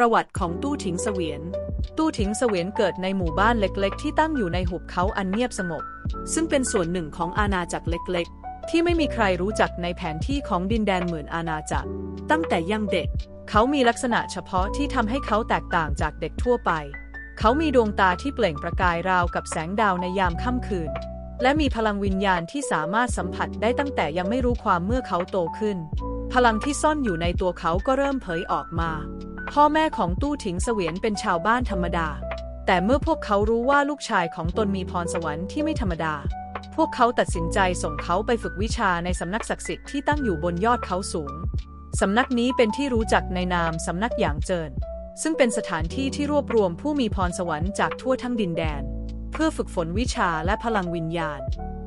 ประวัติของตู้ถิงเสวียน ตู้ถิงเสวียนเกิดในหมู่บ้านเล็กๆ ที่ตั้งอยู่ในหุบเขาอันเงียบสงบ ซึ่งเป็นส่วนหนึ่งของอาณาจักรเล็กๆ ที่ไม่มีใครรู้จักในแผนที่ของดินแดนหมื่นอาณาจักร ตั้งแต่ยังเด็ก เขามีลักษณะเฉพาะที่ทำให้เขาแตกต่างจากเด็กทั่วไป เขามีดวงตาที่เปล่งประกายราวกับแสงดาวในยามค่ำคืน และมีพลังวิญญาณที่สามารถสัมผัสได้ตั้งแต่ยังไม่รู้ความเมื่อเขาโตขึ้น พลังที่ซ่อนอยู่ในตัวเขาก็เริ่มเผยออกมา พ่อแม่ของตู้ถิงเสวียนเป็นชาวบ้านธรรมดา แต่เมื่อพวกเขารู้ว่าลูกชายของตนมีพรสวรรค์ที่ไม่ธรรมดา พวกเขาตัดสินใจส่งเขาไปฝึกวิชาในสำนักศักดิ์สิทธิ์ที่ตั้งอยู่บนยอดเขาสูง สำนักนี้เป็นที่รู้จักในนามสำนักหยางเจิน ซึ่งเป็นสถานที่ที่รวบรวมผู้มีพรสวรรค์จากทั่วทั้งดินแดน เพื่อฝึกฝนวิชาและพลังวิญญาณ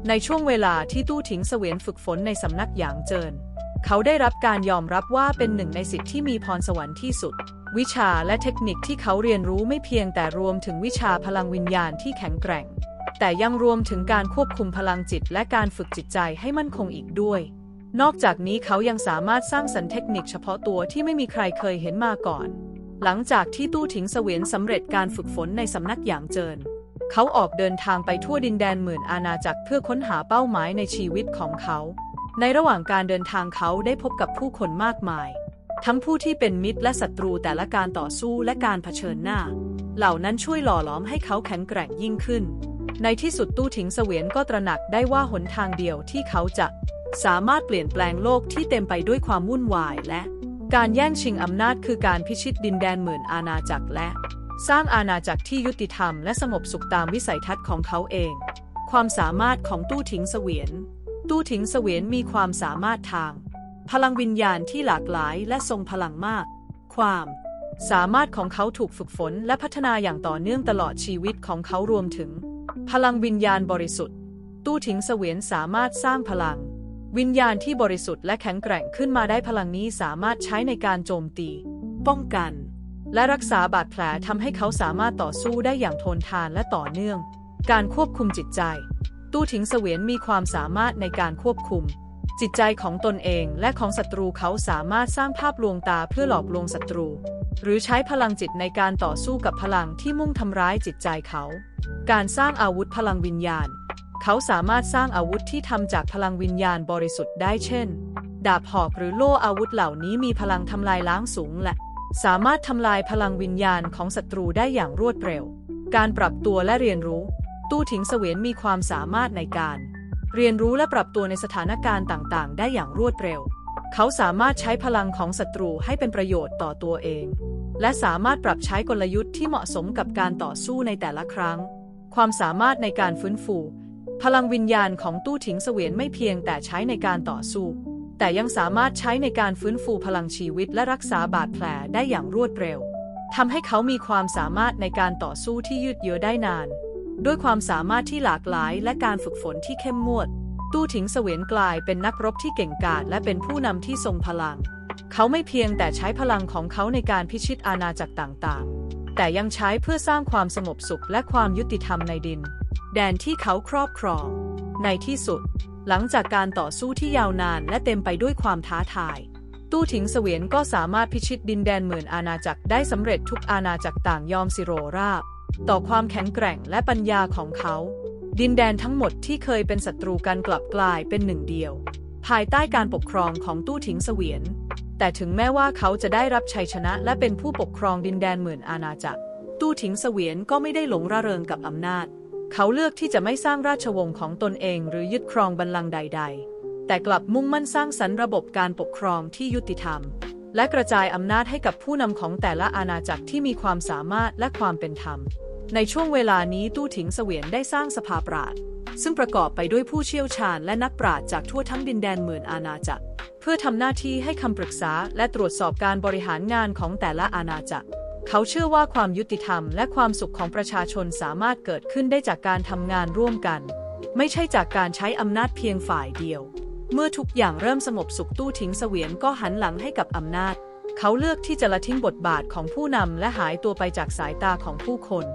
ในช่วงเวลาที่ตู้ถิงเสวียนฝึกฝนในสำนักหยางเจิน เขาได้รับการยอมรับว่าเป็นหนึ่งในสิทธิ์ที่มีพรสวรรค์ที่สุด วิชาและเทคนิคที่เขาเรียนรู้ไม่เพียงแต่รวมถึงวิชาพลังวิญญาณที่แข็งแกร่ง แต่ยังรวมถึงการควบคุมพลังจิตและการฝึกจิตใจให้มั่นคงอีกด้วย นอกจากนี้เขายังสามารถสร้างสรรค์เทคนิคเฉพาะตัวที่ไม่มีใครเคยเห็นมาก่อน หลังจากที่ตู้ถิงเสวียนสำเร็จการฝึกฝนในสำนักหยางเจิน เขาออกเดินทางไปทั่วดินแดนหมื่นอาณาจักรเพื่อค้นหาเป้าหมายในชีวิตของเขา ในระหว่างการเดินทางเขาได้พบกับผู้คนมากมาย ทั้งผู้ที่เป็นมิตรและศัตรูแต่ละการต่อสู้และการเผชิญหน้า เหล่านั้นช่วยหล่อหลอมให้เขาแข็งแกร่งยิ่งขึ้น ในที่สุดตู้ถิงเสวียนก็ตระหนักได้ว่าหนทางเดียวที่เขาจะสามารถเปลี่ยนแปลงโลกที่เต็มไปด้วยความวุ่นวายและ การแย่งชิงอำนาจคือการพิชิตดินแดนหมื่นอาณาจักรและ สร้างอาณาจักรที่ยุติธรรมและสงบสุขตามวิสัยทัศน์ของเขาเอง ความสามารถของตู้ถิงเสวียน ตู้ถิงเสวียนมีความสามารถทาง พลังวิญญาณที่หลากหลายและทรงพลังมาก ความ สามารถของเขาถูกฝึกฝนและพัฒนาอย่างต่อเนื่องตลอดชีวิตของเขารวมถึง พลังวิญญาณบริสุทธิ์ ตู้ถิงเสวียนสามารถสร้างพลัง วิญญาณที่บริสุทธิ์และแข็งแกร่งขึ้นมาได้พลังนี้สามารถใช้ในการโจมตี ป้องกัน และรักษาบาดแผลทำให้เขาสามารถต่อสู้ได้อย่างทนทานและต่อเนื่อง การควบคุมจิตใจ ตู้ถิงเสวียนมีความสามารถในการควบคุม จิตใจของตนเองและของศัตรูเขาสามารถสร้างภาพลวงตาเพื่อหลอกลวงศัตรู หรือใช้พลังจิตในการต่อสู้กับพลังที่มุ่งทำร้ายจิตใจเขา การสร้างอาวุธพลังวิญญาณ เขาสามารถสร้างอาวุธที่ทำจากพลังวิญญาณบริสุทธิ์ได้เช่น ดาบหอกหรือโล่อาวุธเหล่านี้มีพลังทำลายล้างสูงและสามารถทำลายพลังวิญญาณของศัตรูได้อย่างรวดเร็ว การปรับตัวและเรียนรู้ ตู้ถิงเสวียนมีความสามารถในการ เรียนรู้และปรับตัวในสถานการณ์ต่างๆ ได้อย่างรวดเร็ว เขาสามารถใช้พลังของศัตรูให้เป็นประโยชน์ต่อตัวเอง และสามารถปรับใช้กลยุทธ์ที่เหมาะสมกับการต่อสู้ในแต่ละครั้ง ความสามารถในการฟื้นฟู พลังวิญญาณของตู้ถิงเสวียนไม่เพียงแต่ใช้ในการต่อสู้ แต่ยังสามารถใช้ในการฟื้นฟูพลังชีวิตและรักษาบาดแผลได้อย่างรวดเร็วทำให้เขามีความสามารถในการต่อสู้ที่ยืดเยื้อได้นาน ด้วยความสามารถที่หลากหลายและการฝึกฝนที่เข้มงวด ตู้ถิงเสวียนกลายเป็นนักรบที่เก่งกาจและเป็นผู้นำที่ทรงพลัง เขาไม่เพียงแต่ใช้พลังของเขาในการพิชิตอาณาจักรต่างๆ แต่ยังใช้เพื่อสร้างความสงบสุขและความยุติธรรมในดิน แดนที่เขาครอบครอง ในที่สุด หลังจากการต่อสู้ที่ยาวนานและเต็มไปด้วยความท้าทายตู้ถิงเสวียนก็สามารถพิชิตดินแดนหมื่นอาณาจักรได้สำเร็จทุกอาณาจักรต่างยอมสิโรราบ ต่อความแข็งแกร่งและปัญญาของเขา ดินแดนทั้งหมดที่เคยเป็นศัตรูกันกลับกลายเป็นหนึ่งเดียว ภายใต้การปกครองของตู้ถิงเสวียน แต่ถึงแม้ว่าเขาจะได้รับชัยชนะและเป็นผู้ปกครองดินแดนหมื่นอาณาจักร ตู้ถิงเสวียนก็ไม่ได้หลงระเริงกับอำนาจ เขาเลือกที่จะไม่สร้างราชวงศ์ของตนเองหรือยึดครองบัลลังก์ใด ๆ แต่กลับมุ่งมั่นสร้างสรรค์ระบบการปกครองที่ยุติธรรม และกระจายอำนาจให้กับผู้นำของแต่ละอาณาจักรที่มีความสามารถและความเป็นธรรม ในช่วงเวลานี้ตู้ถิงเสวียนได้สร้างสภาปราชญ์ซึ่งประกอบไปด้วยผู้เชี่ยวชาญและนักปราชญ์จากทั่วทั้งดินแดนหมื่นอาณาจักร เพื่อทำหน้าที่ให้คำปรึกษาและตรวจสอบการบริหารงานของแต่ละอาณาจักร เขาเชื่อว่าความยุติธรรมและความสุขของประชาชนสามารถเกิดขึ้นได้จากการทำงานร่วมกัน ไม่ใช่จากการใช้อำนาจเพียงฝ่ายเดียว เมื่อทุกอย่างเริ่มสงบสุขตู้ถิงเสวียนก็หันหลังให้กับอำนาจ เขาเลือกที่จะละทิ้งบทบาทของผู้นำและหายตัวไปจากสายตาของผู้คน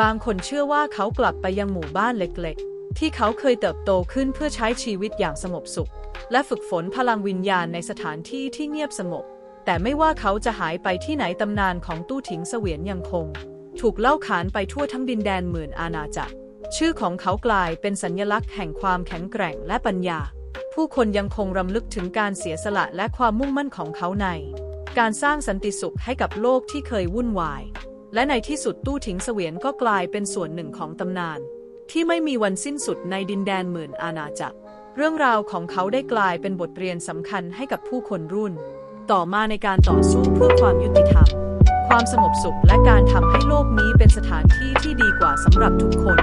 บางคนเชื่อว่าเขากลับไปยังหมู่บ้านเล็กๆ ที่เขาเคยเติบโตขึ้นเพื่อใช้ชีวิตอย่างสงบสุข และฝึกฝนพลังวิญญาณในสถานที่ที่เงียบสงบ แต่ไม่ว่าเขาจะหายไปที่ไหนตำนานของตู้ถิงเสวียนยังคง ถูกเล่าขานไปทั่วทั้งดินแดนหมื่นอาณาจักร ชื่อของเขากลายเป็นสัญลักษณ์แห่งความแข็งแกร่งและปัญญา ผู้คนยังคงรำลึกถึงการเสียสละและความมุ่งมั่นของเขาใน การสร้างสันติสุขให้กับโลกที่เคยวุ่นวาย และในที่สุดตู้ถิงเสวียนก็กลายเป็นส่วนหนึ่งของตำนาน ที่ไม่มีวันสิ้นสุดในดินแดนหมื่นอาณาจักร เรื่องราวของเขาได้กลายเป็นบทเรียนสำคัญให้กับผู้คนรุ่น ต่อมาในการต่อสู้เพื่อความยุติธรรม ความสงบสุขและการทำให้โลกนี้เป็นสถานที่ที่ดีกว่าสำหรับทุกคน